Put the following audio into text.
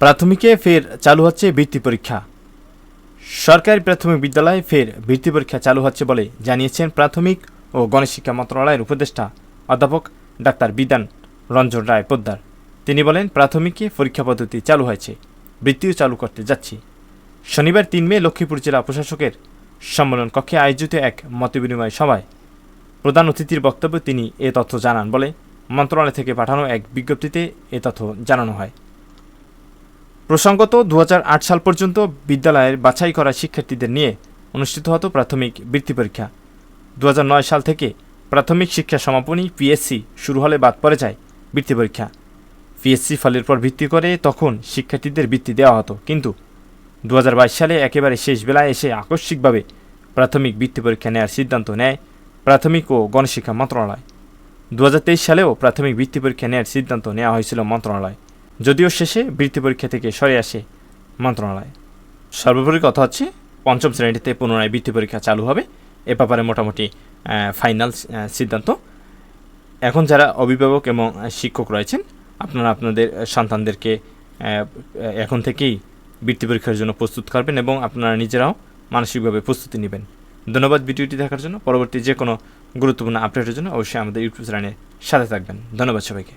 প্রাথমিকে ফের চালু হচ্ছে বৃত্তি পরীক্ষা। সরকারি প্রাথমিক বিদ্যালয়ে ফের বৃত্তি পরীক্ষা চালু হচ্ছে বলে জানিয়েছেন প্রাথমিক ও গণশিক্ষা মন্ত্রণালয়ের উপদেষ্টা অধ্যাপক ডাক্তার বিধান রঞ্জন রায় পোদ্দার। তিনি বলেন, প্রাথমিকে পরীক্ষা পদ্ধতি চালু হয়েছে, বৃত্তিও চালু করতে যাচ্ছি। শনিবার তিন মে লক্ষ্মীপুর জেলা প্রশাসকের সম্মেলন কক্ষে আয়োজিত এক মতবিনিময় সভায় প্রধান অতিথির বক্তব্যে তিনি এ তথ্য জানান বলে মন্ত্রণালয় থেকে পাঠানো এক বিজ্ঞপ্তিতে এ তথ্য জানানো হয়। প্রসঙ্গত দু হাজার আট সাল পর্যন্ত বিদ্যালয়ের বাছাই করা শিক্ষার্থীদের নিয়ে অনুষ্ঠিত হতো প্রাথমিক বৃত্তি পরীক্ষা। দু হাজার নয় সাল থেকে প্রাথমিক শিক্ষা সমাপনী পিএসসি শুরু হলে বাদ পড়ে যায় বৃত্তি পরীক্ষা। পিএসসি ফলের পর ভিত্তি করে তখন শিক্ষার্থীদের বৃত্তি দেওয়া হতো। কিন্তু দু হাজার বাইশ সালে একেবারে শেষ বেলায় এসে আকস্মিকভাবে প্রাথমিক বৃত্তি পরীক্ষা নেওয়ার সিদ্ধান্ত নেয় প্রাথমিক ও গণশিক্ষা মন্ত্রণালয়। দু হাজার তেইশ সালেও প্রাথমিক বৃত্তি পরীক্ষা নেওয়ার সিদ্ধান্ত নেওয়া হয়েছিল মন্ত্রণালয়। যদিও শেষে বৃত্তি পরীক্ষা থেকে সরে আসে মন্ত্রণালয়। সর্বোপরি কথা হচ্ছে, পঞ্চম শ্রেণীতে পুনরায় বৃত্তি পরীক্ষা চালু হবে। এ ব্যাপারে মোটামুটি ফাইনাল সিদ্ধান্ত। এখন যারা অভিভাবক এবং শিক্ষক রয়েছেন, আপনারা আপনাদের সন্তানদেরকে এখন থেকেই বৃত্তি পরীক্ষার জন্য প্রস্তুত করবেন এবং আপনারা নিজেরাও মানসিকভাবে প্রস্তুতি নেবেন। ধন্যবাদ ভিডিওটি দেখার জন্য। পরবর্তী যে কোনো গুরুত্বপূর্ণ আপডেটের জন্য অবশ্যই আমাদের ইউটিউব চ্যানেলের সাথে থাকবেন। ধন্যবাদ সবাইকে।